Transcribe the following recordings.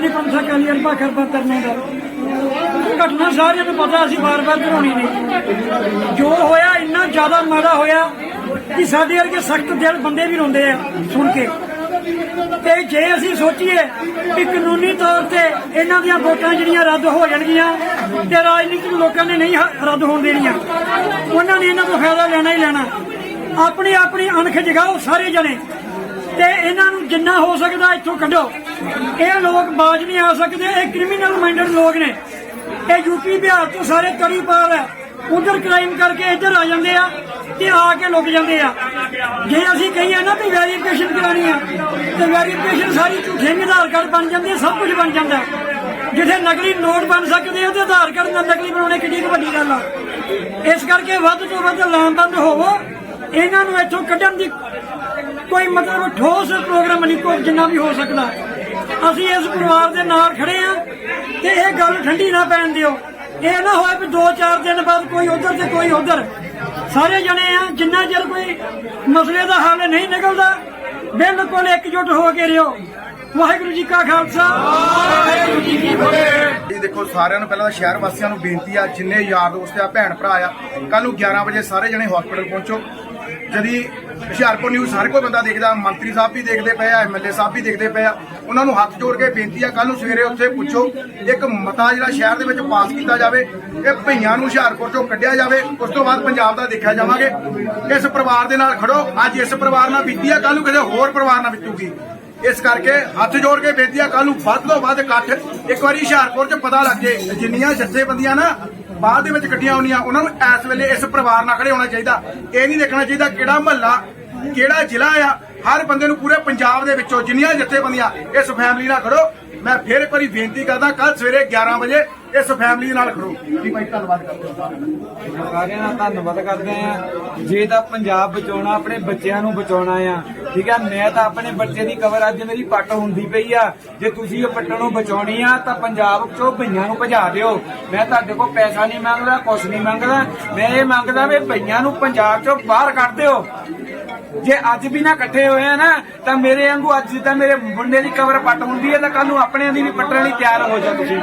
ਦੀ ਪੰਥਕ ਕਲੀਅਰ ਖਰਬਾ ਕਰਨੇ ਦਾ। ਘਟਨਾ ਸਾਰਿਆਂ ਨੂੰ ਪਤਾ, ਅਸੀਂ ਵਾਰ-ਵਾਰ ਕਰਾਉਣੀ ਨਹੀਂ। ਜੋ ਹੋਇਆ, ਇੰਨਾ ਜ਼ਿਆਦਾ ਮਾੜਾ ਹੋਇਆ ਕਿ ਸਾਡੇ ਵਰਗੇ ਸਖਤ ਦਿਲ ਬੰਦੇ ਵੀ ਰੋਂਦੇ ਆ, ਸੁਣ ਕੇ। ਤੇ ਜੇ ਅਸੀਂ ਸੋਚੀਏ ਕਿ ਕਾਨੂੰਨੀ ਤੌਰ ਤੇ ਇਹਨਾਂ ਦੀਆਂ ਵੋਟਾਂ ਜਿਹੜੀਆਂ ਰੱਦ ਹੋ ਜਾਣਗੀਆਂ ਤੇ ਰਾਜਨੀਤਿਕ ਲੋਕਾਂ ਨੇ ਨਹੀਂ ਰੱਦ ਹੋਣ ਦੇਣੀਆਂ, ਉਹਨਾਂ ਨੇ ਇਹਨਾਂ ਤੋਂ ਫਾਇਦਾ ਲੈਣਾ ਹੀ ਲੈਣਾ। ਆਪਣੀ ਆਪਣੀ ਅਣਖ ਜਗਾਓ ਸਾਰੇ ਜਣੇ ਤੇ ਇਹਨਾਂ ਨੂੰ ਜਿੰਨਾ ਹੋ ਸਕਦਾ ਇੱਥੋਂ ਕੱਢੋ। ਇਹ ਲੋਕ ਬਾਜ ਨਹੀਂ ਆ ਸਕਦੇ, ਇਹ ਕ੍ਰਿਮੀਨਲ ਮਾਈਂਡਡ ਲੋਕ ਨੇ। ਇਹ ਯੂਪੀ ਬਿਹਾਰ ਤੋਂ ਸਾਰੇ ਤਰੀ ਪਾਰ ਹੈ। ਉਧਰ ਕ੍ਰਾਈਮ ਕਰਕੇ ਇੱਧਰ ਆ ਜਾਂਦੇ ਆ ਤੇ ਆ ਕੇ ਲੁਕ ਜਾਂਦੇ ਆ। ਜੇ ਅਸੀਂ ਕਹੀਏ ਨਾ ਵੀ ਵੈਰੀਫਿਕੇਸ਼ਨ ਕਰਾਣੀ ਆ, ਤੇ ਵੈਰੀਫਿਕੇਸ਼ਨ ਸਾਰੀ ਝੂਠੇ ਹੀ ਆਧਾਰ ਕਾਰਡ ਬਣ ਜਾਂਦੇ, ਸਭ ਕੁਝ ਬਣ ਜਾਂਦਾ ਜਿੱਥੇ ਨਕਲੀ ਨੋਟ ਬਣ ਸਕਦੇ ਆ ਤੇ ਆਧਾਰ ਕਾਰਡ ਨਾਲ ਨਕਲੀ ਬਣਾਉਣੇ ਕਿੰਨੀ ਕੁ ਵੱਡੀ ਗੱਲ ਆ। ਇਸ ਕਰਕੇ ਵੱਧ ਤੋਂ ਵੱਧ ਲਾਮਬੰਦ ਹੋਵੋ। ਇਹਨਾਂ ਨੂੰ ਇੱਥੋਂ ਕੱਢਣ ਦੀ ਕੋਈ ਮਤਲਬ ਠੋਸ ਪ੍ਰੋਗਰਾਮ ਨਹੀਂ, ਕੋਈ ਜਿੰਨਾ ਵੀ ਹੋ ਸਕਦਾ। ਅਸੀਂ ਇਸ ਪਰਿਵਾਰ ਦੇ ਨਾਲ ਖੜੇ ਆ ਤੇ ਇਹ ਗੱਲ ਠੰਡੀ ਨਾ ਪੈਣ ਦਿਓ। ਇਹ ਨਾ ਹੋਏ ਵੀ 2-4 ਦਿਨ ਬਾਅਦ ਕੋਈ ਉਧਰ ਤੇ ਕੋਈ ਉਧਰ। ਸਾਰੇ ਜਣੇ ਆ ਜਿੰਨਾ ਚਿਰ ਕੋਈ ਮਸਲੇ ਦਾ ਹੱਲ ਨਹੀਂ ਨਿਕਲਦਾ ਬਿਲਕੁਲ ਇਕਜੁੱਟ ਹੋ ਕੇ ਰਿਓ। ਵਾਹਿਗੁਰੂ ਜੀ ਕਾ ਖਾਲਸਾ। ਵਾਹਿਗੁਰੂ ਜੀ ਕੀ ਫਤਿਹ। ਜੀ ਦੇਖੋ ਸਾਰਿਆਂ ਨੂੰ ਪਹਿਲਾਂ ਤਾਂ ਸ਼ਹਿਰ ਵਾਸੀਆਂ ਨੂੰ ਬੇਨਤੀ ਆ ਜਿੰਨੇ ਯਾਰ ਦੋਸਤ ਆ ਭੈਣ ਭਰਾ ਆ ਕੱਲ ਨੂੰ 11 ਵਜੇ ਸਾਰੇ ਜਣੇ ਹਸਪੀਟਲ ਪਹੁੰਚੋ। ਜਦੀ ਹੁਸ਼ਿਆਰਪੁਰ ਨਿਊਜ਼ ਸਾਰੇ ਕੋਈ ਬੰਦਾ ਦੇਖਦਾ, ਮੰਤਰੀ ਸਾਹਿਬ ਵੀ ਦੇਖਦੇ ਪਏ ਆ ਐਮਐਲਏ ਸਾਹਿਬ ਵੀ ਦੇਖਦੇ ਪਏ ਆ, ਉਹਨਾਂ ਨੂੰ ਹੱਥ ਜੋੜ ਕੇ ਬੇਨਤੀ ਆ ਕੱਲ ਨੂੰ ਸਵੇਰੇ ਉੱਥੇ ਪੁੱਛੋ, ਇੱਕ ਮਤਾ ਜਿਹੜਾ ਸ਼ਹਿਰ ਦੇ ਵਿੱਚ ਪਾਸ ਕੀਤਾ ਜਾਵੇ, ਇਹ ਭਈਆਂ ਨੂੰ ਹੁਸ਼ਿਆਰਪੁਰ ਚੋਂ ਕੱਢਿਆ ਜਾਵੇ, ਉਸ ਤੋਂ ਬਾਅਦ ਪੰਜਾਬ ਦਾ ਦੇਖਿਆ ਜਾਵਾਂਗੇ। ਇਸ ਪਰਿਵਾਰ ਦੇ ਨਾਲ ਖੜੋ, ਅੱਜ ਇਸ ਪਰਿਵਾਰ ਨਾਲ ਬੀਤੀ ਆ ਕੱਲ ਨੂੰ ਕਿਸੇ ਹੋਰ ਪਰਿਵਾਰ ਨਾਲ ਬੀਤੂਗੀ। ਇਸ ਕਰਕੇ ਹੱਥ ਜੋੜ ਕੇ ਬੇਨਤੀ ਆ ਕੱਲ ਨੂੰ ਵੱਧ ਤੋਂ ਵੱਧ ਇਕੱਠ, ਇੱਕ ਵਾਰੀ ਹੁਸ਼ਿਆਰਪੁਰ 'ਚ ਪਤਾ ਲੱਗ ਜੇ, ਜਿੰਨੀਆਂ ਜਥੇਬੰਦੀਆਂ ਨਾ ਬਾਅਦ ਦੇ ਵਿੱਚ ਇਕੱਠੀਆਂ ਹੋਣੀਆਂ ਉਹਨਾਂ ਨੂੰ ਇਸ ਵੇਲੇ ਇਸ ਪਰਿਵਾਰ ਨਾਲ ਖੜੇ ਹੋਣਾ ਚਾਹੀਦਾ। ਇਹ ਨਹੀਂ ਦੇਖਣਾ ਚਾਹੀਦਾ ਕਿਹੜਾ ਮਹੱਲਾ, ਕਿਹੜਾ ਜ਼ਿਲ੍ਹਾ ਆ। ਹਰ ਬੰਦੇ ਨੂੰ ਪੂਰੇ ਪੰਜਾਬ ਦੇ ਵਿੱਚੋਂ ਜਿੰਨੀਆਂ ਜਥੇਬੰਦੀਆਂ ਇਸ ਫੈਮਿਲੀ ਨਾਲ ਖੜੋ। ਮੈਂ ਫੇਰ ਇੱਕ ਵਾਰੀ ਬੇਨਤੀ ਕਰਦਾ ਕੱਲ ਸਵੇਰੇ 11 ਵਜੇ ਇਸ ਫੈਮਿਲੀ ਨਾਲ ਖੜੋ। ਜੀ ਭਾਈ, ਧੰਨਵਾਦ ਕਰਦਾ ਸਾਰਿਆਂ ਦਾ ਧੰਨਵਾਦ ਕਰਦੇ ਆ ਜੇ ਤਾਂ ਪੰਜਾਬ ਬਚਾਉਣਾ, ਆਪਣੇ ਬੱਚਿਆਂ ਨੂੰ ਬਚਾਉਣਾ ਆ, ਠੀਕ ਆ? ਮੈਂ ਤਾਂ ਆਪਣੇ ਬੱਚੇ ਦੀ ਕਵਰ ਅੱਜ ਮੇਰੀ ਪੱਟ ਹੁੰਦੀ ਪਈ ਆ। ਜੇ ਤੁਸੀਂ ਇਹ ਪੱਟਣ ਬਚਾਉਣੀ ਆ, ਤਾਂ ਪੰਜਾਬ ਚੋਂ ਭਈਆਂ ਨੂੰ ਭਜਾ ਦਿਓ। ਮੈਂ ਤੁਹਾਡੇ ਕੋਲ ਪੈਸਾ ਨਹੀਂ ਮੰਗਦਾ, ਕੁਛ ਨਹੀਂ ਮੰਗਦਾ। ਮੈਂ ਇਹ ਮੰਗਦਾ ਵੀ ਭਈਆਂ ਨੂੰ ਪੰਜਾਬ ਚੋਂ ਬਾਹਰ ਕੱਢ ਦਿਓ। ਜੇ ਅੱਜ ਵੀ ਨਾ ਇਕੱਠੇ ਹੋਏ ਆ ਨਾ, ਤਾਂ ਮੇਰੇ ਵਾਂਗੂ ਅੱਜ ਤਾਂ ਮੇਰੇ ਮੁੰਡੇ ਦੀ ਕਵਰ ਪੱਟ ਹੁੰਦੀ ਹੈ ਤਾਂ ਕੱਲ ਨੂੰ ਆਪਣਿਆਂ ਦੀ ਵੀ ਪੱਟਣ ਲਈ ਤਿਆਰ ਹੋ ਜਾ ਤੁਸੀਂ।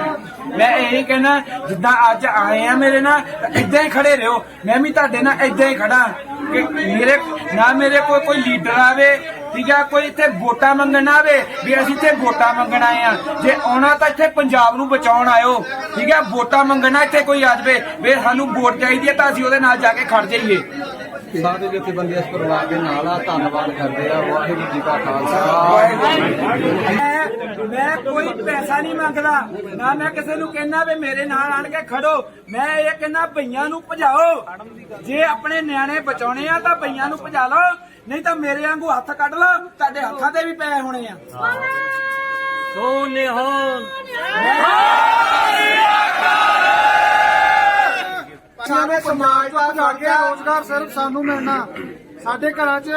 ਮੈਂ ਇਹ ਕਹਿਣਾ, ਜਿੱਦਾਂ ਅੱਜ ਆਏ ਆ ਮੇਰੇ ਨਾਲ ਇਦਾਂ ਹੀ ਖੜੇ ਰਹੋ। ਮੈਂ ਵੀ ਤੁਹਾਡੇ ਨਾਲ ਇਦਾਂ ਹੀ ਖੜਾ ਕਿ ਮੇਰੇ, ਨਾ ਮੇਰੇ ਕੋਲ ਕੋਈ ਲੀਡਰ ਆਵੇ ਠੀਕ ਆ ਕੋਈ ਇੱਥੇ ਵੋਟਾਂ ਮੰਗਣ ਆਵੇ, ਵੀ ਅਸੀਂ ਇੱਥੇ ਵੋਟਾਂ ਮੰਗਣ ਆਏ ਆ। ਜੇ ਆਉਣਾ ਤਾਂ ਇੱਥੇ ਪੰਜਾਬ ਨੂੰ ਬਚਾਉਣ ਆਇਓ, ਠੀਕ ਆ? ਵੋਟਾਂ ਮੰਗਣਾ ਇੱਥੇ ਕੋਈ ਆ ਜਾਵੇ, ਵੀ ਸਾਨੂੰ ਵੋਟ ਚਾਹੀਦੀ ਹੈ ਤਾਂ ਅਸੀਂ ਉਹਦੇ ਨਾਲ ਜਾ ਕੇ ਖੜ ਜਾਈਏ। ਸਾਰੇ ਜਥੇਬੰਦੀ ਇਸ ਪਰਿਵਾਰ ਦੇ ਨਾਲ ਆ ਧੰਨਵਾਦ ਕਰਦੇ ਆ ਵਾਹਿਗੁਰੂ ਜੀ ਕਾ ਖਾਲਸਾ। ਮੈਂ ਮੈਂ ਕੋਈ ਪੈਸਾ ਨਹੀਂ ਮੰਗਦਾ ਨਾ ਮੈਂ ਕਿਸੇ ਨੂੰ ਕਹਿਣਾ ਵੀ ਮੇਰੇ ਨਾਲ ਆਣ ਕੇ ਖੜੋ। ਮੈਂ ਇਹ ਕਹਿਣਾ ਭਈਆਂ ਨੂੰ ਭਜਾਓ। ਜੇ ਆਪਣੇ ਨਿਆਣੇ ਬਚਾਉਣੇ ਆ ਤਾਂ ਭਈਆਂ ਨੂੰ ਭਜਾ ਲਓ ਨਹੀਂ ਤਾਂ ਮੇਰੇ ਵਾਂਗੂ ਹੱਥ ਕੱਢ ਲਓ ਤੁਹਾਡੇ ਹੱਥਾਂ ਤੇ ਵੀ ਪੈ ਹੋਣੇ ਆ। ਸੋ ਨਿਹਾਲ ਸਾਡੇ ਸਮਾਜ ਦਾ ਭਜਾ ਕੇ ਰੋਜ਼ਗਾਰ ਸਿਰਫ ਸਾਨੂੰ ਮਿਲਣਾ। ਸਾਡੇ ਘਰਾਂ 'ਚ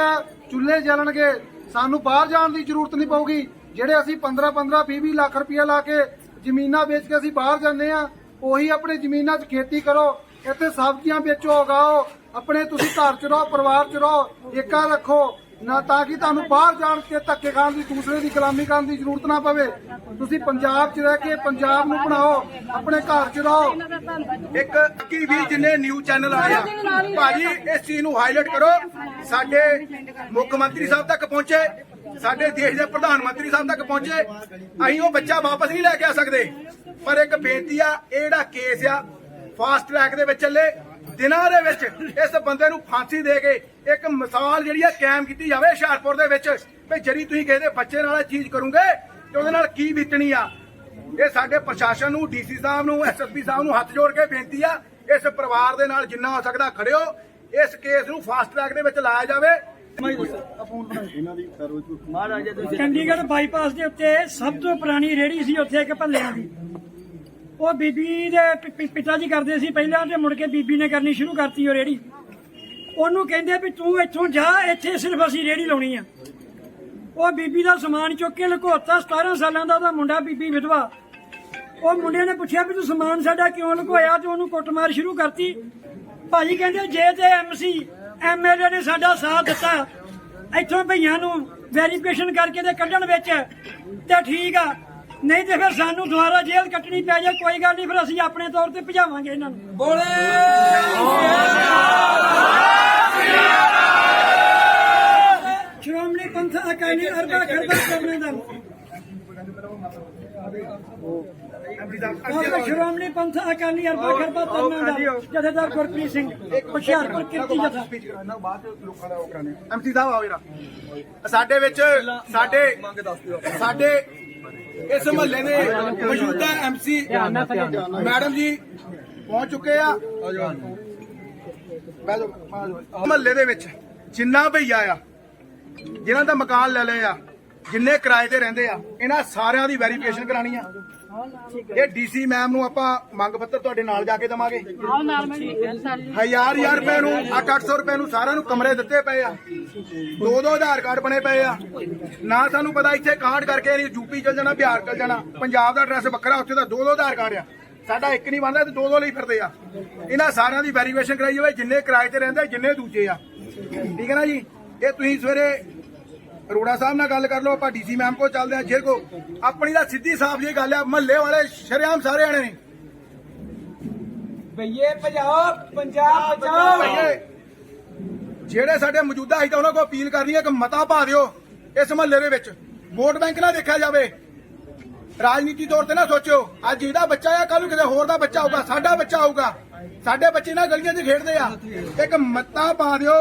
ਚੁੱਲ੍ਹੇ ਜਲਣਗੇ। ਸਾਨੂੰ ਬਾਹਰ ਜਾਣ ਦੀ ਜ਼ਰੂਰਤ ਨਹੀਂ ਪਊਗੀ। ਜਿਹੜੇ ਅਸੀਂ 15 15 20 20 ਲੱਖ ਰੁਪਇਆ ਲਾ ਕੇ ਜ਼ਮੀਨਾਂ ਵੇਚ ਕੇ ਅਸੀਂ ਬਾਹਰ ਜਾਂਦੇ ਆ ਉਹੀ ਆਪਣੇ ਜ਼ਮੀਨਾਂ 'ਚ ਖੇਤੀ ਕਰੋ। ਇੱਥੇ ਸਬਜ਼ੀਆਂ ਵੇਚੋ, ਉਗਾਓ। ਆਪਣੇ ਤੁਸੀਂ ਘਰ 'ਚ ਰਹੋ, ਪਰਿਵਾਰ 'ਚ ਰਹੋ। ਏਕਾ ਰੱਖੋ। ਨਾ ਤਾਂ ਕਿ ਤੁਹਾਨੂੰ ਬਾਹਰ ਜਾਣ ਕੇ ਧੱਕੇ ਖਾਣ ਦੀ, ਦੂਸਰੇ ਦੀ ਗੁਲਾਮੀ ਕਰਨ ਦੀ ਜ਼ਰੂਰਤ ਨਾ ਪਵੇ। ਤੁਸੀਂ ਪੰਜਾਬ 'ਚ ਰਹਿ ਕੇ ਪੰਜਾਬ ਨੂੰ ਬਣਾਓ, ਆਪਣੇ ਘਰ 'ਚ ਰਹੋ। ਇੱਕ ਕੀ ਵੀ ਜਿੰਨੇ ਨਿਊਜ਼ ਚੈਨਲ ਆਏ ਆ, ਭਾਜੀ, ਇਸ ਚੀਜ਼ ਨੂੰ ਹਾਈਲਾਈਟ ਕਰੋ। ਸਾਡੇ ਮੁੱਖ ਮੰਤਰੀ ਸਾਹਿਬ ਤੱਕ ਪਹੁੰਚੇ, ਸਾਡੇ ਦੇਸ਼ ਦੇ ਪ੍ਰਧਾਨ ਮੰਤਰੀ ਸਾਹਿਬ ਤੱਕ ਪਹੁੰਚੇ। ਅਸੀਂ ਉਹ ਬੱਚਾ ਵਾਪਸ ਨਹੀਂ ਲੈ ਕੇ ਆ ਸਕਦੇ। ਪਰ ਇੱਕ ਬੇਨਤੀ ਆ, ਇਹ ਜਿਹੜਾ ਕੇਸ ਆ ਫਾਸਟ ਟਰੈਕ ਦੇ ਵਿੱਚ ਚੱਲੇ। ਦਿਨਾਂ ਦੇ ਵਿੱਚ ਇਸ ਬੰਦੇ ਨੂੰ ਫਾਂਸੀ ਦੇ ਕੇ ਇੱਕ ਮਿਸਾਲ ਜਿਹੜੀ ਆ ਕਾਇਮ ਕੀਤੀ ਜਾਵੇ ਹੁਸ਼ਿਆਰਪੁਰ ਦੇ ਵਿੱਚ। ਵੀ ਜਿਹੜੀ ਤੁਸੀਂ ਕਿਸੇ ਦੇ ਬੱਚੇ ਨਾਲ ਇਹ ਚੀਜ਼ ਕਰੋਗੇ ਤੇ ਉਹਦੇ ਨਾਲ ਕੀ ਬੀਤਣੀ ਆ? ਇਹ ਸਾਡੇ ਪ੍ਰਸ਼ਾਸਨ ਨੂੰ ਡੀਸੀ ਸਾਹਿਬ ਨੂੰ ਐਸਐਸਪੀ ਸਾਹਿਬ ਨੂੰ ਹੱਥ ਜੋੜ ਕੇ ਬੇਨਤੀ ਆ ਇਸ ਪਰਿਵਾਰ ਦੇ ਨਾਲ ਜਿੰਨਾ ਹੋ ਸਕਦਾ ਖੜਿਓ ਇਸ ਕੇਸ ਨੂੰ ਫਾਸਟ ਟਰੈਕ ਦੇ ਵਿੱਚ ਲਾਇਆ ਜਾਵੇ। ਚੰਡੀਗੜ੍ਹ ਬਾਈਪਾਸ ਦੇ ਉੱਤੇ ਸਭ ਤੋਂ ਪੁਰਾਣੀ ਰੇੜੀ ਸੀ ਉੱਥੇ ਇੱਕ ਭੱਲਿਆਂ ਦੀ। ਉਹ ਬੀਬੀ ਦੇ ਪਿ- ਪਿ- ਪਿਤਾ ਜੀ ਕਰਦੇ ਸੀ ਪਹਿਲਾਂ ਤੇ ਮੁੜ ਕੇ ਬੀਬੀ ਨੇ ਕਰਨੀ ਸ਼ੁਰੂ ਕਰਤੀ ਉਹ ਰੇੜੀ। ਉਹਨੂੰ ਕਹਿੰਦੇ ਵੀ ਤੂੰ ਇੱਥੋਂ ਜਾ, ਇੱਥੇ ਸਿਰਫ ਅਸੀਂ ਰੇੜੀ ਲਾਉਣੀ ਆ। ਉਹ ਬੀਬੀ ਦਾ ਸਮਾਨ ਚੁੱਕ ਕੇ ਲੁਕੋਤਾ 17 ਸਾਲਾਂ ਦਾ ਉਹਦਾ ਮੁੰਡਾ ਬੀਬੀ ਵਿਧਵਾ। ਉਹ ਮੁੰਡੇ ਨੇ ਪੁੱਛਿਆ ਵੀ ਤੂੰ ਸਮਾਨ ਸਾਡਾ ਕਿਉਂ ਲੁਕੋਇਆ ਤੇ ਉਹਨੂੰ ਕੁੱਟਮਾਰ ਸ਼ੁਰੂ ਕਰਤੀ। ਭਾਜੀ ਕਹਿੰਦੇ ਜੇ ਤੇ ਐਮਸੀ ਐਮਐਲਏ ਨੇ ਸਾਡਾ ਸਾਥ ਦਿੱਤਾ। ਇੱਥੋਂ ਭਈਆਂ ਨੂੰ ਵੈਰੀਫਿਕੇਸ਼ਨ ਕਰਕੇ ਤੇ ਕੱਢਣ ਵਿੱਚ। ਤੇ ਠੀਕ ਆ ਨਹੀਂ ਤੇ ਫਿਰ ਸਾਨੂੰ ਦੁਬਾਰਾ ਜੇਲ੍ਹ ਕੱਟਣੀ ਪੈ ਜਾਏ ਕੋਈ ਗੱਲ ਨਹੀਂ ਫਿਰ ਅਸੀਂ ਆਪਣੇ ਤੌਰ ਤੇ ਭਜਾਵਾਂਗੇ ਇਹਨਾਂ ਨੂੰ। ਸ਼੍ਰੋਮਣੀ ਪੰਥ ਅਕਾਲੀ ਅਰਬਾ ਖਰਬਾ ਕਰਨੇ ਦਾ ਆਪਣਾ ਸ਼੍ਰੋਮਣੀ ਪੰਥ ਅਕਾਲੀ ਅਰਬਾ ਖਰਬਾ ਕਰਨੇ ਦਾ ਜਥੇਦਾਰ ਗੁਰਪ੍ਰੀਤ ਸਿੰਘ ਹੁਸ਼ਿਆਰਪੁਰ ਕਿਰਤੀ ਜਥਾ। ਐਮਸੀ ਸਾਹਿਬ ਆਓ ਜਰਾ। ਸਾਡੇ ਵਿੱਚ ਸਾਡੇ ਸਾਡੇ ਇਸ ਮਹੱਲੇ ਦੇ ਮੌਜੂਦਾ ਐਮਸੀ ਮੈਡਮ ਜੀ ਪਹੁੰਚ ਚੁੱਕੇ ਆ। ਮਹੱਲੇ ਦੇ ਵਿੱਚ ਜਿੰਨਾ ਭਈਆ ਆ, ਜਿਨ੍ਹਾਂ ਦਾ ਮਕਾਨ ਲੈ ਲਏ ਆ, ਜਿੰਨੇ ਕਿਰਾਏ ਤੇ ਰਹਿੰਦੇ ਆ, ਇਹਨਾਂ ਸਾਰਿਆਂ ਦੀ ਵੈਰੀਫਿਕੇਸ਼ਨ ਕਰਾਣੀ ਆ। ਇਹ ਡੀਸੀ ਮੈਮ ਨੂੰ ਆਪਾਂ ਮੰਗ ਪੱਤਰ ਤੁਹਾਡੇ ਨਾਲ ਜਾ ਕੇ ਦਵਾਂਗੇ। ਆਓ ਨਾਲ ਮੈਂ ਸਾਰੀ ਹਜ਼ਾਰ ਹਜ਼ਾਰ ਰੁਪਏ ਨੂੰ 8-800 ਰੁਪਏ ਨੂੰ ਸਾਰਿਆਂ ਨੂੰ ਕਮਰੇ ਦਿੱਤੇ ਪਏ ਆ। ਦੋ ਦੋ ਆਧਾਰ ਕਾਰਡ ਬਣੇ ਪਏ ਆ। ਨਾ ਸਾਨੂੰ ਪਤਾ ਇੱਥੇ ਕਾਰਡ ਕਰਕੇ ਨਹੀਂ ਯੂਪੀ ਚਲ ਜਾਣਾ ਬਿਹਾਰ ਚਲ ਜਾਣਾ। ਪੰਜਾਬ ਦਾ ਐਡਰੈਸ ਵੱਖਰਾ ਉੱਥੇ ਦਾ ਦੋ ਦੋ ਆਧਾਰ ਕਾਰਡ ਆ। ਸਾਡਾ ਇੱਕ ਨਹੀਂ ਬਣਦਾ ਤੇ ਦੋ ਦੋ ਲਈ ਫਿਰਦੇ ਆ। ਇਹਨਾਂ ਸਾਰਿਆਂ ਦੀ ਵੈਰੀਫਿਕੇਸ਼ਨ ਕਰਾਈ ਜਾਵੇ ਜਿੰਨੇ ਕਿਰਾਏ ਤੇ ਰਹਿੰਦੇ ਜਿੰਨੇ ਦੂਜੇ ਆ। ਠੀਕ ਹੈ ਨਾ ਜੀ? ਇਹ ਤੁਸੀਂ ਸਵੇਰੇ ਅਰੋੜਾ ਸਾਹਿਬ ਨਾਲ ਗੱਲ ਕਰ ਲਓ ਆਪਾਂ ਡੀਸੀ ਮੈਮ ਕੋਲ ਚੱਲਦੇ ਆ ਜੇ ਕੋ ਆਪਣੀ ਦਾ ਸਿੱਧੀ ਸਾਫ਼ ਜੀ ਗੱਲ ਆ ਮਹੱਲੇ ਵਾਲੇ ਸ਼ਰੇਆਮ ਸਾਰੇ ਆਣੇ ਨੇ। ਭਈਏ ਪੰਜਾਬ ਬਚਾਓ ਭਈਏ, ਜਿਹੜੇ ਸਾਡੇ ਮੌਜੂਦਾ ਸੀ ਤਾਂ ਉਹਨਾਂ ਕੋਲ ਅਪੀਲ ਕਰਨੀ ਹੈ ਕਿ ਮਤਾ ਪਾ ਦਿਓ ਇਸ ਮਹੱਲੇ ਦੇ ਵਿੱਚ। ਵੋਟ ਬੈਂਕ ਨਾ ਦੇਖਿਆ ਜਾਵੇ। ਰਾਜਨੀਤੀ ਤੌਰ ਤੇ ਨਾ ਸੋਚਿਓ ਅੱਜ ਇਹਦਾ ਬੱਚਾ ਆ ਕੱਲ ਨੂੰ ਕਿਸੇ ਹੋਰ ਦਾ ਬੱਚਾ ਹੋਊਗਾ ਸਾਡਾ ਬੱਚਾ ਹੋਊਗਾ ਸਾਡੇ ਬੱਚੇ ਨਾ ਗਲੀਆਂ 'ਚ ਖੇਡਦੇ ਆ। ਇੱਕ ਮਤਾ ਪਾ ਦਿਓ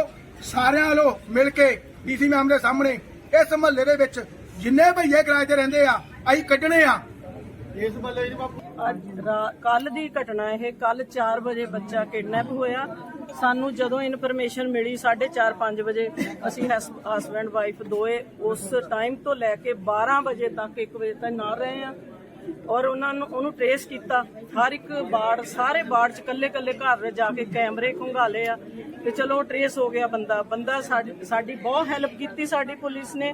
ਸਾਰਿਆਂ ਵੱਲੋਂ ਮਿਲ ਕੇ ਡੀਸੀ ਮੈਮ ਦੇ ਸਾਹਮਣੇ। ਇਸ ਮਹੱਲੇ ਦੇ ਵਿੱਚ ਜਿੰਨੇ ਭਈਏ ਕਿਰਾਏ ਤੇ ਰਹਿੰਦੇ ਆ ਅਸੀਂ ਕੱਢਣੇ ਆ। ਅੱਜ ਕੱਲ ਦੀ ਘਟਨਾ ਇਹ ਕੱਲ 4 ਵਜੇ ਬੱਚਾ ਕਿਡਨੈਪ ਹੋਇਆ। ਸਾਨੂੰ ਜਦੋਂ ਇਨਫੋਰਮੇਸ਼ਨ ਮਿਲੀ 4:30 5 ਵਜੇ ਅਸੀਂ ਹਸਬੈਂਡ ਵਾਈਫ ਦੋਏ ਉਸ ਟਾਈਮ ਤੋਂ ਲੈ ਕੇ 12 ਵਜੇ ਤੱਕ 1 ਵਜੇ ਤੱਕ ਨਾਲ ਰਹੇ ਆ। ਔਰ ਉਹਨਾਂ ਨੂੰ ਉਹਨੂੰ ਟ੍ਰੇਸ ਕੀਤਾ। ਹਰ ਇੱਕ ਬਾੜ ਸਾਰੇ ਬਾੜ ਚ ਕੱਲੇ ਕੱਲੇ ਘਰ ਜਾ ਕੇ ਕੈਮਰੇ ਖੰਗਾਲੇ ਆ ਤੇ ਚਲੋ ਟ੍ਰੇਸ ਹੋ ਗਿਆ ਬੰਦਾ। ਬੰਦਾ ਸਾਡੀ ਸਾਡੀ ਬਹੁਤ ਹੈਲਪ ਕੀਤੀ ਸਾਡੀ ਪੁਲਿਸ ਨੇ।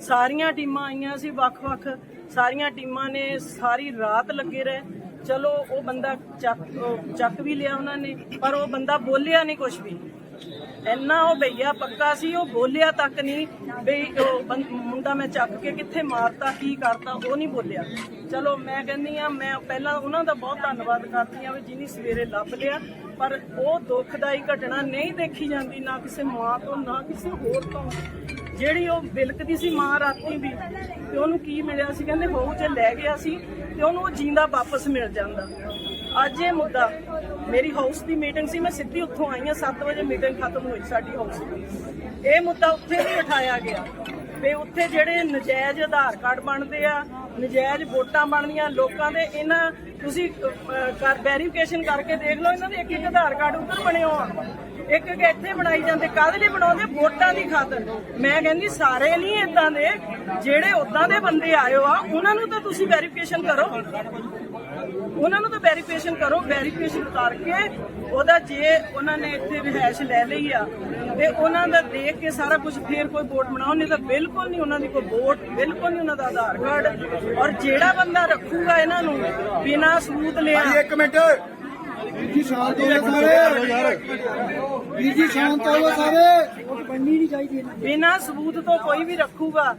ਸਾਰੀਆਂ ਟੀਮਾਂ ਆਈਆਂ ਸੀ ਵੱਖ-ਵੱਖ। ਸਾਰੀਆਂ ਟੀਮਾਂ ਨੇ ਸਾਰੀ ਰਾਤ ਲੱਗੇ ਰਹੇ। ਚਲੋ ਉਹ ਬੰਦਾ ਚੱਕ ਚੱਕ ਵੀ ਲਿਆ ਉਹਨਾਂ ਨੇ। ਪਰ ਉਹ ਬੰਦਾ ਬੋਲਿਆ ਨਹੀਂ ਕੁਝ ਵੀ। ਇੰਨਾ ਉਹ ਭਈਆ ਪੱਕਾ ਸੀ, ਉਹ ਬੋਲਿਆ ਤੱਕ ਨਹੀਂ ਬਈ ਉਹ ਮੁੰਡਾ ਮੈਂ ਚੱਕ ਕੇ ਕਿੱਥੇ ਮਾਰਤਾ, ਕੀ ਕਰਤਾ, ਉਹ ਨਹੀਂ ਬੋਲਿਆ। ਚਲੋ ਮੈਂ ਕਹਿੰਦੀ ਆ ਮੈਂ ਪਹਿਲਾਂ ਉਹਨਾਂ ਦਾ ਬਹੁਤ ਧੰਨਵਾਦ ਕਰਦੀ ਆ ਵੀ ਜਿਹਨੀ ਸਵੇਰੇ ਲੱਭ ਲਿਆ, ਪਰ ਉਹ ਦੁੱਖਦਾਈ ਘਟਨਾ ਨਹੀਂ ਦੇਖੀ ਜਾਂਦੀ ਨਾ ਕਿਸੇ ਮਾਂ ਤੋਂ, ਨਾ ਕਿਸੇ ਹੋਰ ਤੋਂ। ਜਿਹੜੀ ਉਹ ਬਿਲਕਦੀ ਸੀ ਮਾਂ ਰਾਤੀ ਵੀ, ਤੇ ਉਹਨੂੰ ਕੀ ਮਿਲਿਆ ਸੀ? ਕਹਿੰਦੇ ਹੋਊ ਜੇ ਲੈ ਗਿਆ ਸੀ, ਤੇ ਉਹਨੂੰ ਉਹ ਜਿੰਦਾ ਵਾਪਸ ਮਿਲ ਜਾਂਦਾ। ਅੱਜ ਇਹ ਮੁੱਦਾ ਮੇਰੀ ਹਾਊਸ ਦੀ ਮੀਟਿੰਗ ਸੀ, ਮੈਂ ਸਿੱਧੀ ਉੱਥੋਂ ਆਈ ਹਾਂ 7 ਵਜੇ ਮੀਟਿੰਗ ਖਤਮ ਹੋਈ ਸਾਡੀ ਹਾਊਸ ਦੀ। ਇਹ ਮੁੱਦਾ ਉੱਥੇ ਵੀ ਉਠਾਇਆ ਗਿਆ। ਤੇ ਉੱਥੇ ਜਿਹੜੇ ਨਜਾਇਜ਼ ਆਧਾਰ ਕਾਰਡ ਬਣਦੇ ਆ, ਨਜਾਇਜ਼ ਵੋਟਾਂ ਬਣਦੀਆਂ ਲੋਕਾਂ ਦੇ ਇਹਨਾਂ, ਤੁਸੀਂ ਕਰ ਵੈਰੀਫਿਕੇਸ਼ਨ ਕਰਕੇ ਦੇਖ ਲਓ, ਇਹਨਾਂ ਦੇ ਇੱਕ ਇੱਕ ਆਧਾਰ ਕਾਰਡ ਉੱਧਰ ਬਣੇ ਹੋਣ ਇੱਕ ਇੱਕ ਇੱਥੇ ਬਣਾਈ ਜਾਂਦੇ, ਕਾਹਦੇ ਲਈ ਬਣਾਉਂਦੇ? ਵੋਟਾਂ ਦੀ ਖਾਤਰ। ਮੈਂ ਕਹਿੰਦੀ, ਸਾਰੇ ਨਹੀਂ ਇਦਾਂ ਦੇ, ਜਿਹੜੇ ਉਦਾਂ ਦੇ ਬੰਦੇ ਆਏ ਹੋ, ਆ, ਉਹਨਾਂ ਨੂੰ ਤਾਂ ਤੁਸੀਂ ਵੈਰੀਫਿਕੇਸ਼ਨ ਕਰੋ। ਉਹਨਾਂ ਨੂੰ ਤਾਂ ਵੈਰੀਫਿਕੇਸ਼ਨ ਕਰੋ ਵੈਰੀਫਿਕੇਸ਼ਨ ਕਰਕੇ ਉਹਦਾ ਜੇ ਉਹਨਾਂ ਨੇ ਇੱਥੇ ਰਿਹਾਇਸ਼ ਲੈ ਲਈ ਆ ਤੇ ਉਹਨਾਂ ਦਾ ਦੇਖ ਕੇ ਸਾਰਾ ਕੁਝ ਫੇਰ ਕੋਈ ਵੋਟ ਬਣਾਓ ਨਹੀਂ ਤਾਂ ਬਿਲਕੁਲ ਨਹੀਂ ਉਹਨਾਂ ਦੀ ਕੋਈ ਵੋਟ ਬਿਲਕੁਲ ਨਹੀਂ ਉਹਨਾਂ ਦਾ ਆਧਾਰ ਕਾਰਡ। ਔਰ ਜਿਹੜਾ ਬੰਦਾ ਰੱਖੂਗਾ ਇਹਨਾਂ ਨੂੰ ਬਿਨਾਂ ਸਬੂਤ ਲਿਆ। ਇੱਕ ਮਿੰਟ। ਵੀਰ ਜੀ ਸ਼ਾਂਤ ਹੋ ਸਾਰੇ। ਵੀਰ ਜੀ ਸ਼ਾਂਤ ਹੋ ਸਾਰੇ। ਬਿਨਾਂ ਸਬੂਤ ਤੋਂ ਕੋਈ ਵੀ ਰੱਖੂਗਾ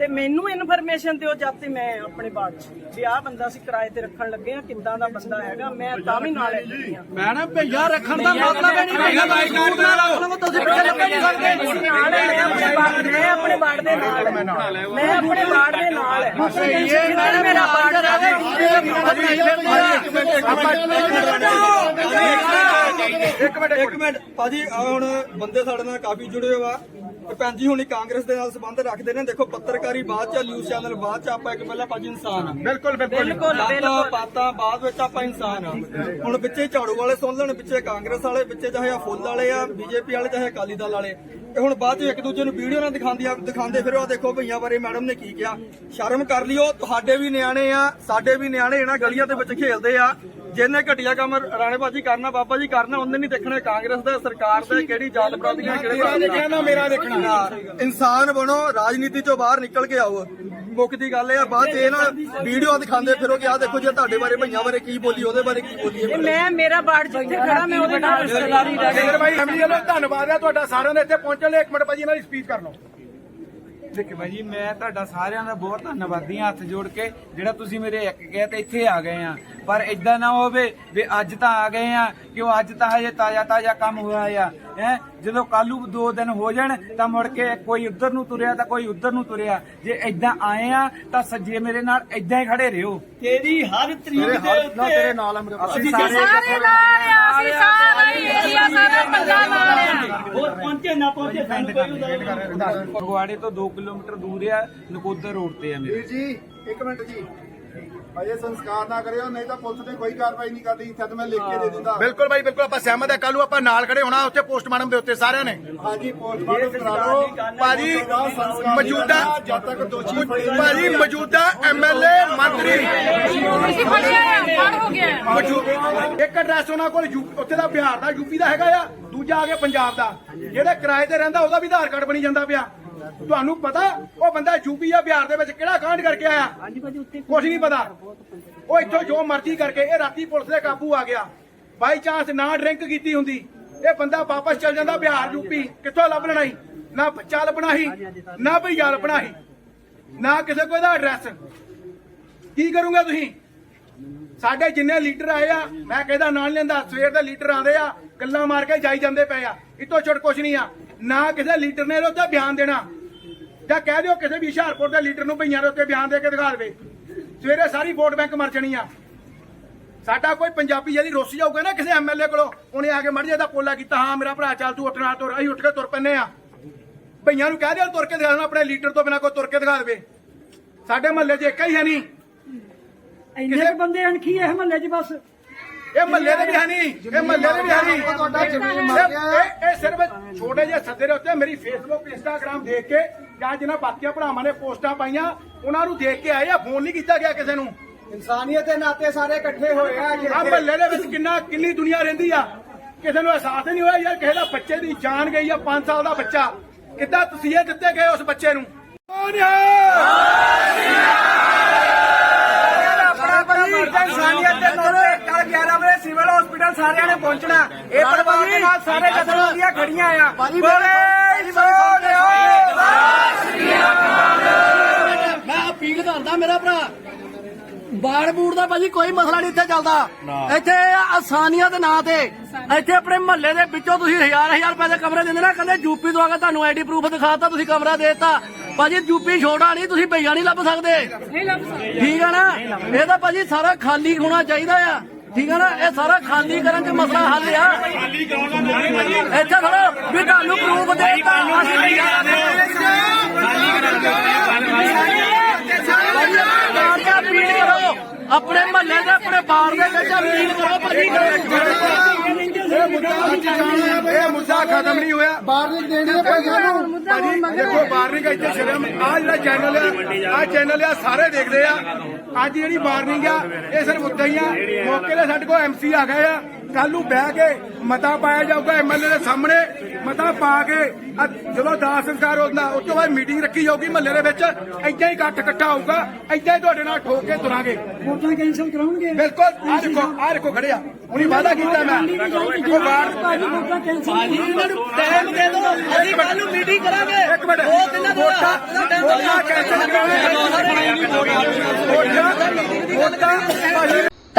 ਤੇ ਮੈਨੂੰ ਇਨਫੋਰਮੇਸ਼ਨ ਦਿਓ ਜਦ ਤੇ ਮੈਂ ਆਪਣੇ ਬਾਅਦ ਚ ਵੀ ਆਹ ਬੰਦਾ ਅਸੀਂ ਕਿਰਾਏ ਤੇ ਰੱਖਣ ਲੱਗੇ ਆ ਕਿੱਦਾਂ ਦਾ ਬੰਦਾ ਹੈਗਾ ਮੈਂ ਤਾਂ ਵੀ ਨਾਲ ਹੈਗੀ ਆ ਮੈਡਮ ਭਈਆ ਰੱਖਣ ਦਾ ਮਤਲਬ ਹੈ ਨਹੀਂ ਭਈਆ ਬਾਈ ਕਾਰਡ ਨਾਲ। ਤੁਸੀਂ ਪਿੱਛੇ ਲੱਗੇ ਨਹੀਂ ਸਕਦੇ। ਅਸੀਂ ਨਾਲ ਹੈ, ਮੈਂ ਆਪਣੇ ਬਾੜ ਮੈਂ ਆਪਣੇ ਬਾੜ ਦੇ ਨਾਲ। ਹੈ। ਮੈਂ ਆਪਣੇ ਬਾੜ ਦੇ ਨਾਲ। ਹੈ ਜਿੱਦਣ ਮੇਰਾ ਬਾੜ ਜਾਵੇ ਇੱਕ ਮਿੰਟ ਇੱਕ ਮਿੰਟ ਭਾਜੀ ਹੁਣ ਬੰਦੇ ਸਾਡੇ ਨਾਲ ਕਾਫੀ ਜੁੜੇ ਹੋਏ ਆ। ਭੈਣ ਜੀ ਹੁਣੀ ਕਾਂਗਰਸ ਦੇ ਨਾਲ ਸੰਬੰਧ ਰੱਖਦੇ ਨੇ। ਦੇਖੋ ਪੱਤਰਕਾਰੀ ਬਾਅਦ ਚ ਨਿਊਜ਼ ਚੈਨਲ ਬਾਅਦ ਚ ਆਪਾਂ ਇੱਕ ਪਹਿਲਾਂ ਭਾਜੀ ਇਨਸਾਨ ਆ। ਬਿਲਕੁਲ ਬਿਲਕੁਲ। ਬਿਲਕੁਲ ਪਾਤਾਂ ਬਿਲਕੁਲ ਪਾਤਾਂ ਬਾਅਦ ਵਿੱਚ ਆਪਾਂ ਇਨਸਾਨ ਆ। ਹੁਣ ਵਿੱਚੇ ਝਾੜੂ ਵਾਲੇ ਸੁਣ ਲੈਣ ਵਿੱਚੇ ਕਾਂਗਰਸ ਵਾਲੇ ਵਿੱਚੇ ਚਾਹੇ ਆ ਫੁੱਲ ਵਾਲੇ ਆ ਬੀਜੇਪੀ ਵਾਲੇ ਚਾਹੇ ਅਕਾਲੀ ਦਲ ਵਾਲੇ। ਤੇ ਹੁਣ ਬਾਅਦ ਚ ਇੱਕ ਦੂਜੇ ਨੂੰ ਵੀਡੀਓ ਨਾਲ ਦਿਖਾਉਂਦੀ ਆ ਦਿਖਾਉਂਦੇ ਫਿਰ। ਉਹ ਦੇਖੋ ਭਈਆਂ ਬਾਰੇ ਮੈਡਮ ਨੇ ਕੀ ਕਿਹਾ। ਸ਼ਰਮ ਕਰ ਲਿਓ ਤੁਹਾਡੇ ਵੀ ਨਿਆਣੇ ਆ ਸਾਡੇ ਵੀ ਨਿਆਣੇ ਇਹਨਾਂ ਗਲੀਆਂ ਦੇ ਵਿੱਚ ਖੇਲਦੇ ਆ। ਜਿਹਨੇ ਘਟੀਆ ਕੰਮ ਰਾਣੇ ਬਾਜੀ ਕਰਨਾ ਬਾਬਾ ਜੀ ਕਰਨਾ ਉਹਨੇ ਨਹੀਂ ਦੇਖਣਾ ਕਾਂਗਰਸ ਦਾ ਸਰਕਾਰ ਦਾ ਕਿਹੜੀ ਜਾਤ ਬਰਾਦਰੀਆਂ ਕਿਹੜੇ ਮੇਰਾ ਦੇਖਣਾ ਨਾ ਮੇਰਾ ਦੇਖਣਾ। ਇਨਸਾਨ ਬਣੋ ਰਾਜਨੀਤੀ ਚੋਂ ਬਾਹਰ ਨਿਕਲ ਕੇ ਆਓ। ਮੁੱਖ ਦੀ ਗੱਲ ਇਹ ਆ ਬਾਅਦ ਚ ਇਹ ਨਾ ਵੀਡੀਓ ਦਿਖਾਉਂਦੇ ਫਿਰੋ ਕਿ ਆ ਦੇਖੋ ਜੇ ਤੁਹਾਡੇ ਬਾਰੇ ਭਈਆਂ ਬਾਰੇ ਕੀ ਬੋਲੀ ਉਹਦੇ ਬਾਰੇ ਕੀ ਬੋਲੀ ਤੇ ਮੈਂ ਮੇਰਾ ਬਾੜ ਜਿੱਥੇ ਖੜਾ ਮੈਂ ਉਹਦੇ ਨਾਲ ਰਿਸ਼ਤੇਦਾਰੀ ਰਹਿ ਸ਼ੇਰ ਭਾਈ ਫੈਮਿਲੀ ਵੱਲੋਂ ਧੰਨਵਾਦ ਹੈ ਤੁਹਾਡਾ ਸਾਰਿਆਂ ਦਾ ਇੱਥੇ ਪਹੁੰਚਣ ਲਈ। ਇੱਕ ਮਿੰਟ ਭਾਜੀ ਇਹਨਾਂ ਦੀ ਸਪੀਚ ਕਰ ਲਓ। ਦੇਖੋ ਭਾਈ ਜੀ, ਮੈਂ ਤੁਹਾਡਾ ਸਾਰਿਆਂ ਦਾ ਬਹੁਤ ਧੰਨਵਾਦੀ ਹਾਂ ਹੱਥ ਜੋੜ ਕੇ, ਜਿਹੜਾ ਤੁਸੀਂ ਮੇਰੇ ਇੱਕ ਕਹੇ ਤੇ ਇੱਥੇ ਆ ਗਏ ਆ। ਪਰ ਇਦਾਂ ਨਾ ਹੋਵੇ ਵੀ ਅੱਜ ਤਾਂ ਆ ਗਏ ਆ ਕਿ ਉਹ ਅੱਜ ਤਾਂ ਹਜੇ ਤਾਜ਼ਾ ਤਾਜ਼ਾ ਕੰਮ ਹੋਇਆ ਆ। ਹੈ? ਜਦੋਂ ਕੱਲੂ ਦੋ ਦਿਨ ਹੋ ਜਾਣ ਤਾਂ ਮੁੜ ਕੇ ਕੋਈ ਉੱਧਰ ਨੂੰ ਤੁਰਿਆ ਤਾਂ ਕੋਈ ਉੱਧਰ ਨੂੰ ਤੁਰਿਆ। ਜੇ ਇਦਾਂ ਆਏ ਆ ਤਾਂ ਸੱਜੇ ਮੇਰੇ ਨਾਲ ਇਦਾਂ ਹੀ ਖੜੇ ਰਹੋ। ਤੇਰੀ ਹਰ ਤਰੀਕ ਦੇ ਉੱਤੇ ਤੇਰੇ ਨਾਲ ਅਸੀਂ ਸਾਰੇ ਨਾਲ ਆ। ਅਸੀਂ ਸਾਰੇ ਇੰਡੀਆ ਸਾਰਾ ਪੰਜਾਬ ਨਾਲ ਆ। ਹੋਰ ਪਹੁੰਚੇ ਨਾ ਪਹੁੰਚੇ ਸਾਨੂੰ ਕੋਈ ਉਹਦਾ ਫਗਵਾੜੇ ਤੋਂ 2 ਕਿਲੋਮੀਟਰ ਦੂਰ ਆ ਨਕੋਦਰ ਰੋਡ ਤੇ ਆ ਮੇਰੇ। ਜੀ ਇੱਕ ਮਿੰਟ ਜੀ। ਅਜੇ ਸੰਸਕਾਰ ਨਾ ਕਰਿਓ ਨਹੀਂ ਤਾਂ ਪੁਲਿਸ ਨੇ ਕੋਈ ਕਾਰਵਾਈ ਨਹੀਂ ਕਰਦੀ ਇੱਥੇ ਤਾਂ ਮੈਂ ਲਿਖ ਕੇ ਦੇ ਦਿੰਦਾ। ਬਿਲਕੁਲ ਬਾਈ ਬਿਲਕੁਲ ਆਪਾਂ ਸਹਿਮਤ ਹੈ ਕੱਲ ਨੂੰ ਆਪਾਂ ਨਾਲ ਖੜੇ ਹੋਣਾ ਉੱਥੇ ਪੋਸਟਮਾਰਟਮ ਦੇ ਉੱਤੇ ਸਾਰਿਆਂ ਨੇ। ਹਾਂਜੀ ਪੋਸਟਮਾਰਟਮ ਕਰਾ ਲਓ ਭਾਜੀ ਮੌਜੂਦਾ ਜਦ ਤੱਕ ਦੋਸ਼ੀ ਭਾਜੀ ਮੌਜੂਦਾ ਐਮਐਲਏ ਮੰਤਰੀ। ਅਸੀਂ ਫੜਿਆ ਆ ਫੜ ਹੋ ਗਿਆ। ਮੌਜੂਦ ਇੱਕ ਐਡਰੈਸ ਉਹਨਾਂ ਕੋਲ ਉੱਥੇ ਦਾ ਬਿਹਾਰ ਦਾ ਯੂਪੀ ਦਾ ਹੈਗਾ ਆ ਦੂਜਾ ਆ ਗਿਆ ਪੰਜਾਬ ਦਾ। ਜਿਹੜੇ ਕਿਰਾਏ ਤੇ ਰਹਿੰਦਾ ਉਹਦਾ ਵੀ ਆਧਾਰ ਕਾਰਡ ਬਣੀ ਜਾਂਦਾ ਪਿਆ। ਤੁਹਾਨੂੰ ਪਤਾ ਉਹ ਬੰਦਾ ਯੂਪੀ ਜਾਂ ਬਿਹਾਰ ਦੇ ਵਿੱਚ ਕਿਹੜਾ ਕਾਂਡ ਕਰਕੇ ਆਇਆ? ਕੁਝ ਨਹੀਂ ਪਤਾ। ਉਹ ਇੱਥੋਂ ਜੋ ਮਰਜ਼ੀ ਕਰਕੇ ਇਹ ਰਾਤੀ ਪੁਲਿਸ ਦੇ ਕਾਬੂ ਆ ਗਿਆ। ਬਾਈ ਚਾਂਸ ਨਾ ਡਰਿੰਕ ਕੀਤੀ ਹੁੰਦੀ। ਇਹ ਬੰਦਾ ਵਾਪਸ ਚਲ ਜਾਂਦਾ ਬਿਹਾਰ ਯੂਪੀ ਕਿੱਥੋਂ ਲੱਭ ਲੈਣਾ ਸੀ? ਨਾ ਬੱਚਾ ਲੱਭਣਾ ਸੀ ਨਾ ਭਈਆ ਲੱਭਣਾ ਸੀ ਨਾ ਕਿਸੇ ਕੋਈ ਦਾ ਐਡਰੈਸ ਕੀ ਕਰੋਗੇ ਤੁਸੀਂ? ਸਾਡੇ ਜਿੰਨੇ ਲੀਡਰ ਆਏ ਆ ਮੈਂ ਕਹਿੰਦਾ ਨਾਲ ਲੈਂਦਾ ਸਵੇਰ ਦੇ ਲੀਡਰ ਆਉਂਦੇ ਆ ਗੱਲਾਂ ਮਾਰ ਕੇ ਜਾਈ ਜਾਂਦੇ ਪਏ ਆ। ਇਤੋਂ ਛੁੱਟ ਕੁਛ ਨਹੀਂ ਆ। ਨਾ ਕਿਸੇ ਲੀਡਰ ਨੇ ਇਹਦੇ ਉੱਤੇ ਬਿਆਨ ਦੇਣਾ। ਜਾਂ ਕਹਿ ਦਿਓ ਕਿਸੇ ਵੀ ਹੁਸ਼ਿਆਰਪੁਰ ਦੇ ਲੀਡਰ ਨੂੰ ਭਈਆਂ ਦੇ ਉੱਤੇ ਬਿਆਨ ਦੇ ਕੇ ਦਿਖਾ ਦੇਵੇ। ਸਵੇਰੇ ਸਾਰੀ ਵੋਟ ਬੈਂਕ ਮਰ ਜਾਣੀ ਆ। ਸਾਡਾ ਕੋਈ ਪੰਜਾਬੀ ਜਿਹੜੀ ਰੁੱਸ ਜਾਊਗਾ ਨਾ ਕਿਸੇ ਐਮਐਲਏ ਕੋਲੋਂ ਉਹਨੇ ਆ ਕੇ ਮੜ ਦਾ ਪੋਲਾ ਕੀਤਾ ਹਾਂ ਮੇਰਾ ਭਰਾ ਚੱਲ ਤੂੰ ਉੱਠ ਨਾਲ ਤੁਰ ਅਸੀਂ ਉੱਠ ਕੇ ਤੁਰ ਪੈਨੇ ਆ। ਭਈਆਂ ਨੂੰ ਕਹਿ ਦਿਓ ਤੁਰ ਕੇ ਦਿਖਾ ਦੇਣਾ ਆਪਣੇ ਲੀਡਰ ਤੋਂ ਬਿਨਾ ਕੋਈ ਤੁਰ ਕੇ ਦਿਖਾ ਦੇਵੇ। ਸਾਡੇ ਮਹੱਲੇ 'ਚ ਇੱਕ ਹੀ ਹੈ ਨਹੀਂ। ਇੰਨੇ ਬੰਦੇ ਹਨ ਕੀ ਇਹ ਮਹੱਲੇ 'ਚ ਬਸ? ਇਹ ਮਹੱਲੇ ਦੇ ਵੀ ਹੈ ਨਹੀਂ। ਇਹ ਮਹੱਲੇ ਦੇ ਵੀ ਹੈ ਨਹੀਂ। ਤੁਹਾਡਾ ਜ਼ਮੀਨ ਮਰ ਇਹ- ਗਿਆ ਸਿਰਫ ਛੋਟੇ ਜਿਹੇ ਸੱਦੇ ਦੇ ਉੱਤੇ ਮੇਰੀ ਫੇਸਬੁੱਕ ਇੰਸਟਾਗ੍ਰam ਦੇਖ ਕੇ ਜਾਂ ਜਿਹਨਾਂ ਬਾਕੀਆਂ ਭਰਾਵਾਂ ਨੇ ਪੋਸਟਾਂ ਪਾਈਆਂ ਉਹਨਾਂ ਨੂੰ ਦੇਖ ਕੇ ਆਏ ਆ ਫੋਨ ਨਹੀਂ ਕੀਤਾ ਗਿਆ ਕਿਸੇ ਨੂੰ। ਇਨਸਾਨੀਅਤ ਦੇ ਨਾਤੇ ਸਾਰੇ ਇਕੱਠੇ ਹੋਏ ਆ ਆ ਮਹੱਲੇ ਦੇ ਵਿੱਚ ਕਿੰਨਾ ਕਿੰਨੀ ਦੁਨੀਆ ਰਹਿੰਦੀ ਆ। ਕਿਸੇ ਨੂੰ ਅਹਿਸਾਸ ਨਹੀਂ ਹੋਇਆ ਯਾਰ ਕਿਸੇ ਦਾ ਬੱਚੇ ਦੀ ਜਾਨ ਗਈ ਆ 5 ਸਾਲ ਦਾ ਬੱਚਾ। ਕਿੱਦਾਂ ਤੁਸੀਂ ਇਹ ਦਿੱਤੇ ਗਏ ਉਸ ਬੱਚੇ ਨੂੰ? ਕੌਣ ਹੈ ਆਪਣਾ ਭਾਜੀ ਇਨਸਾਨੀਅਤ ਦੇ ਤੌਰ ਤੇ ਕੱਲ 11 ਵਜੇ ਸਿਵਲ ਹਸਪੀਟਲ ਸਾਰਿਆਂ ਨੇ ਪਹੁੰਚਣਾ। ਇਹ ਪਰਿਵਾਰ ਦੇ ਨਾਲ ਸਾਰੇ ਜਥੇਬੰਦੀਆਂ ਖੜੀਆਂ ਆ। ਬੋਲੇ ਸੋਨਿਓ ਮੈਂ ਅਪੀਲ ਕਰਦਾ ਮੇਰਾ ਭਰਾ ਬਾੜ ਬੂੜ ਦਾ ਭਾਜੀ ਕੋਈ ਮਸਲਾ ਨਹੀਂ ਇੱਥੇ ਚੱਲਦਾ। ਇੱਥੇ ਆਸਾਨੀਆਂ ਦੇ ਨਾਂ ਤੇ ਇੱਥੇ ਆਪਣੇ ਮਹੱਲੇ ਦੇ ਵਿੱਚੋਂ ਤੁਸੀਂ ਹਜ਼ਾਰ ਹਜ਼ਾਰ ਰੁਪਏ ਦੇ ਕਮਰੇ ਦਿੰਦੇ ਨਾ ਕਹਿੰਦੇ ਯੂਪੀ ਤੋਂ ਆ ਕੇ ਤੁਹਾਨੂੰ ਆਈਡੀ ਪ੍ਰੂਫ ਦਿਖਾਤਾ ਤੁਸੀਂ ਕਮਰਾ ਦੇਤਾ। ਭਾਜੀ ਯੂਪੀ ਛੋੜਾ ਨਹੀਂ ਤੁਸੀਂ ਭਈਆ ਨਹੀਂ ਲੱਭ ਸਕਦੇ। ਨਹੀਂ ਲੱਭ ਸਕਦੇ। ਠੀਕ ਆ ਨਾ? ਇਹ ਤਾਂ ਭਾਜੀ ਸਾਰਾ ਖਾਲੀ ਹੋਣਾ ਚਾਹੀਦਾ ਆ। ਠੀਕ ਆ ਨਾ? ਇਹ ਸਾਰਾ ਖਾਲੀ ਕਰਨ ਚ ਮਸਲਾ ਹੱਲ ਆ। ਇੱਥੇ ਥੋੜਾ ਵੀ ਤੁਹਾਨੂੰ ਪ੍ਰੂਫ ਦੇਤਾ। ਅਸੀਂ ਨਹੀਂ ਅਪੀਲ ਕਰੋ। ਆਪਣੇ ਮਹੱਲੇ ਦੇ ਆਪਣੇ ਬਾਰ ਦੇ ਵਿੱਚ ਅਪੀਲ ਕਰੋ ਭਾਜੀ। ਇਹ ਮੁੱਦਾ ਖਤਮ ਨਹੀਂ ਹੋਇਆ। ਬਾਹਰ ਦੇਣੀ ਹੈ ਭਈਆਂ ਨੂੰ ਭਾਜੀ ਦੇਖੋ ਵਾਰਨਿੰਗ ਇੱਥੇ ਸ਼ਰਮ। ਆ ਜਿਹੜਾ ਚੈਨਲ ਆ ਆ ਚੈਨਲ ਆ ਸਾਰੇ ਦੇਖਦੇ ਆ। ਅੱਜ ਜਿਹੜੀ ਵਾਰਨਿੰਗ ਆ, ਇਹ ਸਿਰਫ ਉੱਦਾਂ ਹੀ ਆ। ਮੌਕੇ ਤੇ ਸਾਡੇ ਕੋਲ ਐਮਸੀ ਆ ਗਏ ਆ। ਕੱਲ ਨੂੰ ਬਹਿ ਕੇ ਮਤਾ ਪਾਇਆ ਜਾਊਗਾ ਐਮਐਲਏ ਦੇ ਸਾਹਮਣੇ ਮਤਾ ਪਾ ਕੇ ਆ ਜਦੋਂ ਦਾਸ ਸੰਸਕਾਰ ਹੁੰਦਾ ਉਸ ਤੋਂ ਬਾਅਦ ਮੀਟਿੰਗ ਰੱਖੀ ਜਾਊਗੀ ਮਹੱਲੇ ਦੇ ਵਿੱਚ ਏਦਾਂ ਹੀ ਇਕੱਠ ਇਕੱਠਾ ਹੋਊਗਾ ਏਦਾਂ ਹੀ ਤੁਹਾਡੇ ਨਾਲ ਠੋਕ ਕੇ ਤੁਰਾਂਗੇ। ਵੋਟਾਂ ਕੈਂਸਲ ਕਰਾਉਣਗੇ? ਬਿਲਕੁਲ ਆ ਦੇਖੋ ਆ ਦੇਖੋ ਖੜਿਆ ਹੁਣੀ ਵਾਅਦਾ ਕੀਤਾ ਮੈਂ। ਉਹ ਵਾਰ ਭਾਜੀ ਵੋਟਾਂ ਕੈਂਸਲ ਇਹਨਾਂ ਨੂੰ ਟਾਈਮ ਦੇ ਦਿਓ ਅਸੀਂ ਕੱਲ ਨੂੰ ਮੀਟਿੰਗ ਕਰਾਂਗੇ। ਇੱਕ ਮਿੰਟ। ਦੋ ਦਿਨਾਂ ਦਾ ਵੋਟਾਂ ਵੋਟਾਂ ਕੈਂਸਲ ਕਰਾਉਣੇ ਵੋਟਾਂ ਭਾਜੀ